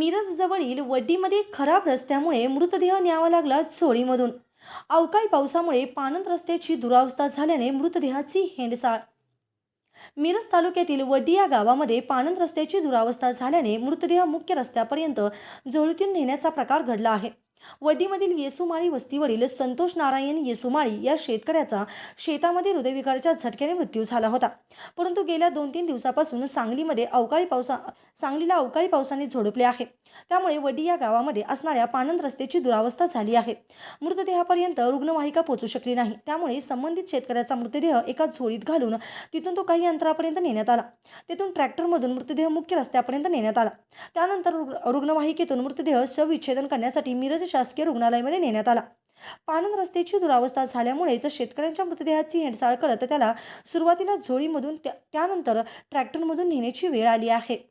मिरजजवळील वड्डीमध्ये खराब रस्त्यामुळे मृतदेह न्यावा लागला झोळीमधून अवकाळी पावसामुळे पानंद रस्त्याची दुरावस्था झाल्याने मृतदेहाची हेंडसाळ. मिरज तालुक्यातील वड्डी या गावामध्ये पानंद रस्त्याची दुरावस्था झाल्याने मृतदेह मुख्य रस्त्यापर्यंत झोळीतून नेण्याचा प्रकार घडला आहे. वड्डीमधील येसुमाळी वस्तीवरील संतोष नारायण येसुमाळी या शेतकऱ्याचा शेतामध्ये हृदयविकाराच्या झटक्याने मृत्यू झाला होता. परंतु गेल्या दोन तीन दिवसापासून सांगलीमध्ये अवकाळी पावसा सांगलीला अवकाळी पावसाने झोडपले आहे. त्यामुळे वडी या गावामध्ये असणाऱ्या पानंद रस्त्याची दुरावस्था झाली आहे. मृतदेहापर्यंत रुग्णवाहिका पोहोचू शकली नाही. त्यामुळे संबंधित शेतकऱ्याचा मृतदेह एका झोळीत घालून तिथून तो काही अंतरापर्यंत नेण्यात आला. तिथून ट्रॅक्टरमधून मृतदेह मुख्य रस्त्यापर्यंत नेण्यात आला. त्यानंतर रुग्णवाहिकेतून मृतदेह शवविच्छेदन करण्यासाठी मिरज शासकीय रुग्णालयामध्ये नेण्यात आला. पानंद रस्त्याची दुरावस्था झाल्यामुळेच शेतकऱ्यांच्या मृतदेहाची हेडसाळ करत त्याला सुरुवातीला झोळीमधून त्या- त्यानंतर ट्रॅक्टरमधून नेण्याची वेळ आली आहे.